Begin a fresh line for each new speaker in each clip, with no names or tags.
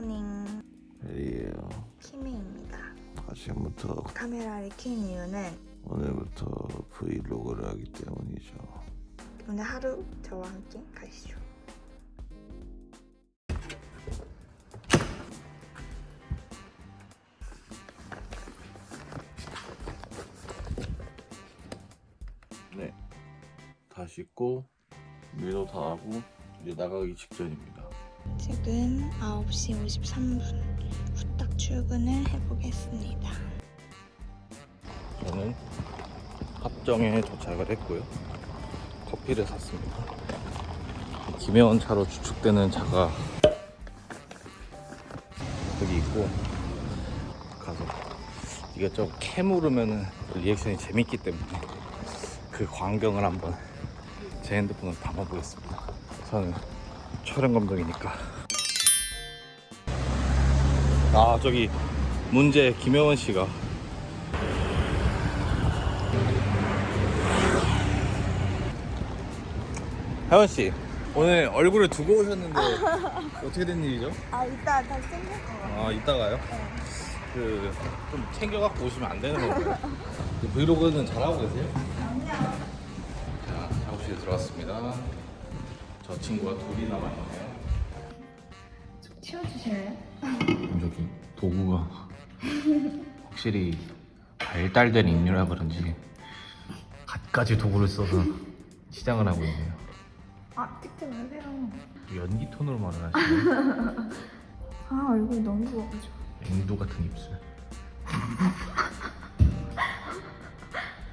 굿모닝
에리에요.
키미입니다.
아침부터
카메라를 킨 이유는
오늘부터 브이로그를 하기 때문이죠.
오늘 하루 저와 함께 가시죠.
네. 다 씻고 민호 다 하고 이제 나가기 직전입니다.
지금 9시 53분 후딱 출근을 해보겠습니다.
저는 합정에 도착을 했고요. 커피를 샀습니다. 김혜원 차로 추측되는 차가 여기 있고 가서 이것저것 캐물으면은 리액션이 재밌기 때문에 그 광경을 한번 제 핸드폰으로 담아보겠습니다. 저는 촬영 감독이니까. 아 저기 문제 김혜원 씨가 혜원 씨 오늘 얼굴을 두고 오셨는데 어떻게 된 일이죠?
아 이따 다시 생길 거예요.
아 이따가요? 그 좀 챙겨갖고 오시면 안 되는 건가요? 그 브이로그는 잘하고 계세요? 자 작업실에 들어왔습니다. 저 친구가 둘이 남아있네요.
치워주실래요?
저기 도구가 확실히 발달된 인류라 그런지 갖가지 도구를 써서 시장을 하고 있네요.
아 틱톡 하세요.
연기 톤으로 말을 하시네요.
아 얼굴이 너무 부어가지고.
앵두 같은 입술.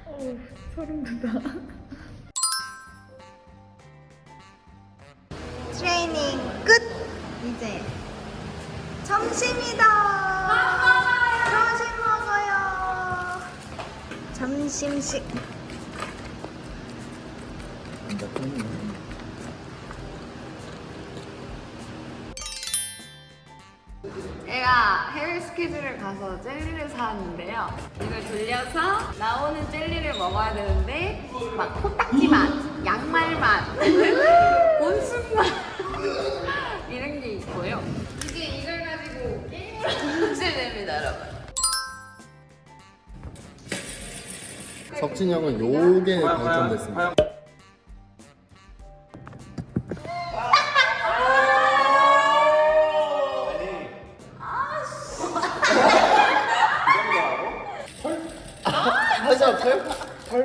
어 소름 돋아. 이제 점심이다. 점심 먹어요. 점심식.
제가 해외 스케줄을 가서 젤리를 사왔는데요. 이걸 돌려서 나오는 젤리를 먹어야 되는데 막 코딱지 맛, 양말 맛, 곤순 맛 게 있고요. 이제 이걸 가지고 게임을 하셔야 됩니다, 여러분.
석진이 형은 요게 당첨됐습니다. 털? 털?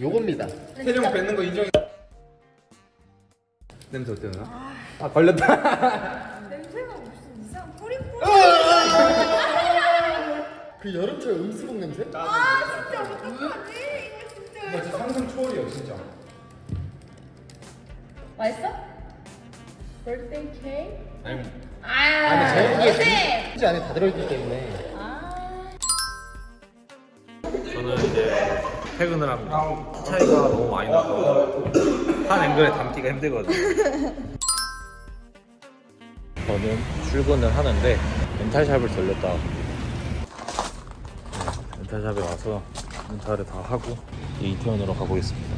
요겁니다.
태령 뱉는 거 인정해. 냄새 어때나? 아 걸렸다.
그 여름철 음수복 냄새?
나 진짜 상상 초월이야 진짜.
맛있어? birthday cake?
아니
아니 저기에 생지 안에 다 들어있기 때문에
저는 이제 퇴근을 합니다. 키 차이가 너무 많이 나서 한 앵글에 담기가 힘들거든요. 저는 출근을 하는데 렌탈샵을 들렸다. 네, 렌탈샵에 와서 렌탈을 다 하고 이태원으로 가보겠습니다.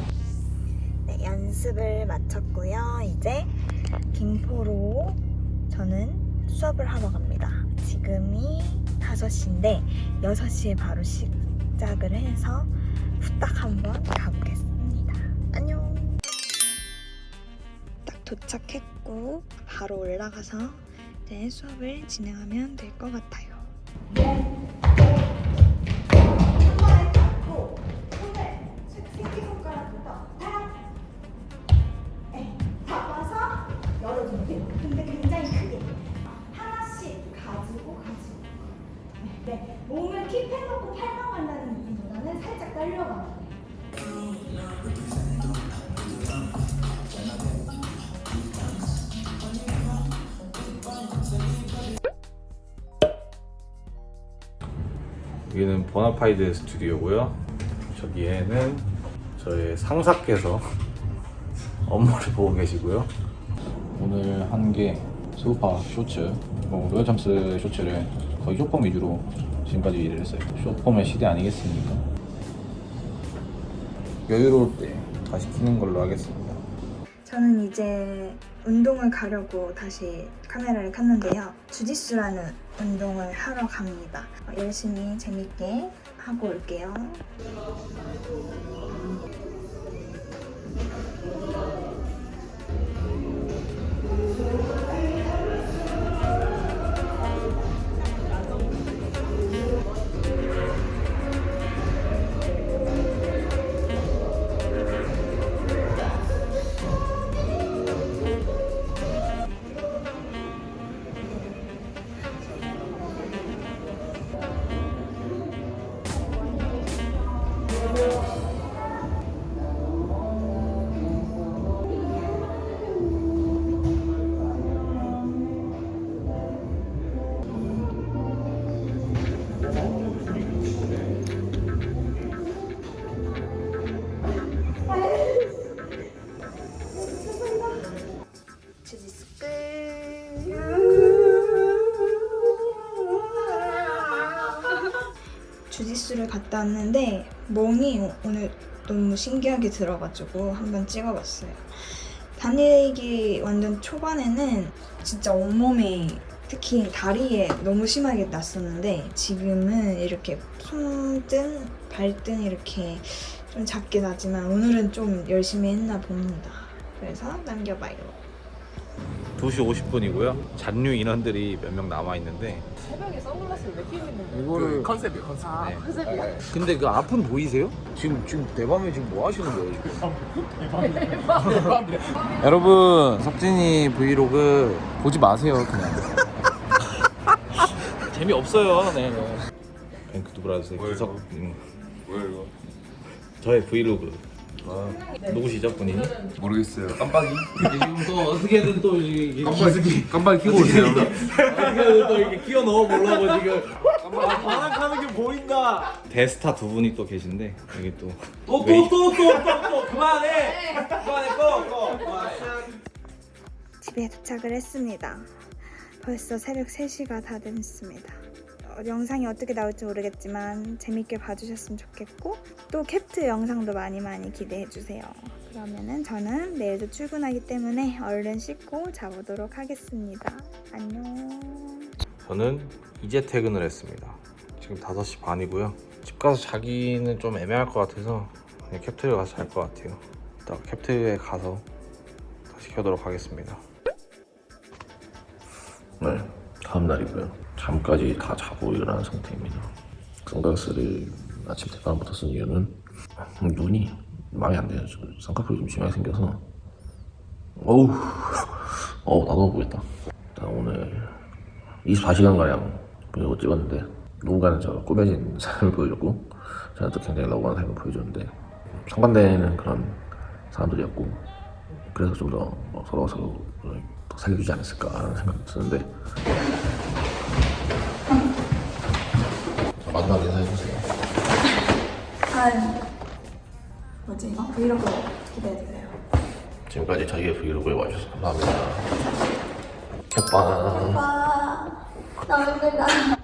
네, 연습을 마쳤고요. 이제 김포로 저는 수업을 하러 갑니다. 지금이 5시인데 6시에 바로 시작을 해서 후딱 한번 가보겠습니다. 안녕. 딱 도착했고 바로 올라가서 이제 수업을 진행하면 될 것 같아요.
여기는 보나파이드 스튜디오고요. 저기에는 저의 상사께서 업무를 보고 계시고요. 오늘 한 게 스우파 쇼츠, 뭐 로열참스 쇼츠를 거의 쇼폼 위주로 지금까지 일을 했어요. 쇼폼의 시대 아니겠습니까? 여유로울 때 다 시 키는 걸로 하겠습니다.
저는 이제 운동을 가려고 다시 카메라를 켰는데요. 주짓수라는 운동을 하러 갑니다. 어, 열심히 재밌게 하고 올게요. 왔는데 멍이 오늘 너무 신기하게 들어가지고 한번 찍어봤어요. 다니기 완전 초반에는 진짜 온몸에 특히 다리에 너무 심하게 났었는데 지금은 이렇게 손등, 발등 이렇게 좀 작게 나지만 오늘은 좀 열심히 했나 봅니다. 그래서 남겨봐요.
2시 50분이고요. 잔류 인원들이 몇 명 남아 있는데
새벽에 선글라스를 왜 끼고 있는?
이거를
컨셉이 컨셉.
아,
네.
컨셉이야?
근데 그 앞은 보이세요?
지금 지금 대밤에 지금 뭐 하시는 거예요 지금?
여러분 석진이 브이로그 보지 마세요 그냥 재미 없어요 네 뱅크 두브라스의 기석 음,
뭐야 이거?
저의 브이로그 누구시죠 본인이?
모르겠어요. 깜빡이.
지금 또 어떻게든 또 이게
깜빡이 깜빡이 켜고 오세요.
어떻게든 또 이렇게 끼워 넣어 보려고 지금 반항하는 게 보인다 대스타 두 분이 또 계신데 여기 또 또 또 또 또또 그만해 그만해 꺼 꺼
집에 도착을 했습니다. 벌써 새벽 3시가 다 됐습니다. 어, 영상이 어떻게 나올지 모르겠지만 재밌게 봐주셨으면 좋겠고 또 캡트 영상도 많이 많이 기대해주세요. 그러면은 저는 내일도 출근하기 때문에 얼른 씻고 자보도록 하겠습니다. 안녕.
저는 이제 퇴근을 했습니다. 지금 5시 반이고요. 집 가서 자기는 좀 애매할 것 같아서 그냥 캡트에 가서 잘 것 같아요. 이따 캡트에 가서 다시 켜도록 하겠습니다.
네, 다음 날이고요. 잠까지 다 자고 일어난 상태입니다. 선글라스를 아침 대바람부터 쓴 이유는 눈이 마음에 안 돼요. 좀 쌍꺼풀이 좀 심하게 생겨서 어우, 어우 나도. 일단 오늘 24시간 가량 브이로그 찍었는데 누군가는 저 꾸며진 삶을 보여줬고 저는 또 굉장히 러브한 삶을 보여줬는데 상반되는 그런 사람들이었고 그래서 좀 더 서로 서로 더 살려주지 않았을까라는 생각이 드는데 마지막 인사해주세요.
아, 뭐지 이거? 브이로그 기대해주세요.
지금까지 저희의 브이로그에 와주셔서 감사합니다. 햇빵.
아, 너무 힘들다.